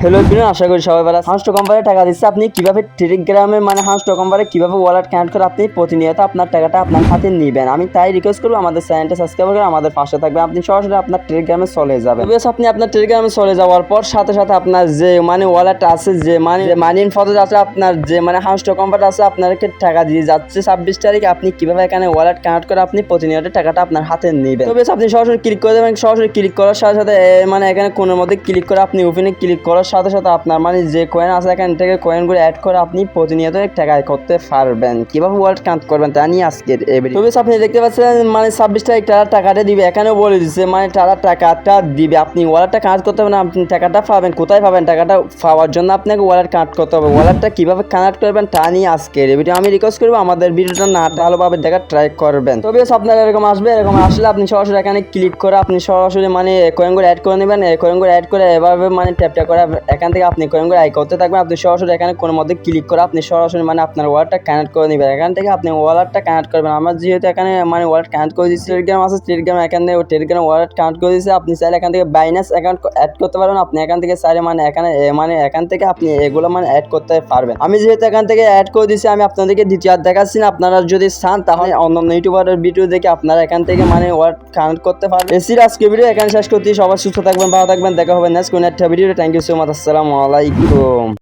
Hello Binod আশা করি সবাই ভালো হাঁসটো কোম্পানি টাকা দিচ্ছে। আপনি কীভাবে টেলিগ্রামে মানে হাঁসটো কোম্পানি কীভাবে ওয়ালেট কানেক্ট করে আপনি প্রতিনিয়ত আপনার টাকাটা আপনার হাতে নেবেন? আমি তাই রিকোয়েস্ট করব, আমাদের চ্যানেলটা সাবস্ক্রাইব করে আমাদের পাশে থাকবে আপনি সরাসরি আপনার টেলিগ্রামে চলে যাবেন। বেশ আপনি আপনার টেলিগ্রামে চলে যাওয়ার পর সাথে সাথে আপনার যে মানে ওয়ালেট আছে, যে মানে মানি ইনফতে আছে, আপনার যে মানে হাঁসটো কোম্পানি আছে, আপনাকে টাকা দিয়ে যাচ্ছে। ছাব্বিশ তারিখ আপনি কীভাবে এখানে ওয়ালেট কানেক্ট করে আপনি প্রতিনিয়ত টাকাটা আপনার হাতে নেবেন। তো বেশ আপনি সরাসরি ক্লিক করে দেবেন। সরাসরি ক্লিক করার সাথে সাথে মানে এখানে কোনের মধ্যে ক্লিক করে আপনি ওপেনে ক্লিক করার সাথে সাথে আপনার মানে যে কয়েন আছে, এখান থেকে কয়েনগুলো অ্যাড করে আপনি প্রতিনিয়ত টাকা করতে পারবেন। কীভাবে ওয়ালেট কানেক্ট করবেন তা নিয়ে আজকের এবারে তো। বেশ, আপনি দেখতে পাচ্ছেন মানে ছাব্বিশ তারিখ টাকা টাকাটা দিবে। এখানেও বলে দিচ্ছে মানে তারা টাকাটা দিবে। আপনি ওয়ালেটটা কাজ করতে হবে না, আপনি টাকাটা পাবেন, কোথায় পাবেন টাকাটা পাওয়ার জন্য আপনাকে ওয়ালেট কানেক্ট করতে হবে। ওয়ালেটটা কীভাবে কানেক্ট করবেন তা নিয়ে আজকের ভিডিও আমি রিকোয়েস্ট করব, আমাদের ভিডিওটা না ভালোভাবে দেখার ট্রাই করবেন। তবে আপনার এরকম আসবে, এরকম আসলে আপনি সরাসরি এখানে ক্লিক করে আপনি সরাসরি মানে কয়েনগুলো অ্যাড করে নেবেন কয়েনগুলো অ্যাড করে এভাবে মানে ট্যাপটা করে এখান থেকে আপনি কয়েন করে আই করতে থাকবেন। আপনি সরাসরি এখানে কোনো মধ্যে ক্লিক করে আপনি সরাসরি মানে আপনার ওয়ালেটটা কানেক্ট করে নেবেন। এখান থেকে আপনি ওয়ালেটটা কানেক্ট করবেন। আমার যেহেতু এখানে মানে ওয়ালেট কানেক্ট করে দিচ্ছি টেলিগ্রাম আছে টেলিগ্রাম এখান থেকে টেলিগ্রাম ওয়ালেট কানেক্ট করে দিচ্ছে আপনি চাইলে এখান থেকে বাইনাস অ্যাকাউন্ট অ্যাড করতে পারবেন আপনি এখান থেকে চাইলে মানে এখানে মানে এখান থেকে আপনি এগুলো মানে অ্যাড করতে পারবেন। আমি যেহেতু এখান থেকে অ্যাড করে দিচ্ছি আমি আপনাদেরকে দ্বিতীয় দেখাচ্ছি না। আপনারা যদি চান, তাহলে অন্য ইউটিউবারের ভিডিও দেখে আপনারা এখান থেকে মানে ওয়ার্ড কানেক্ট করতে পারবেন। এসির আজকে ভিডিও এখানে শেষ করতে সবাই সুস্থ থাকবেন, ভালো থাকবেন। দেখা হবে নেক্সট কোন একটা video thank you so much আসসালামু আলাইকুম।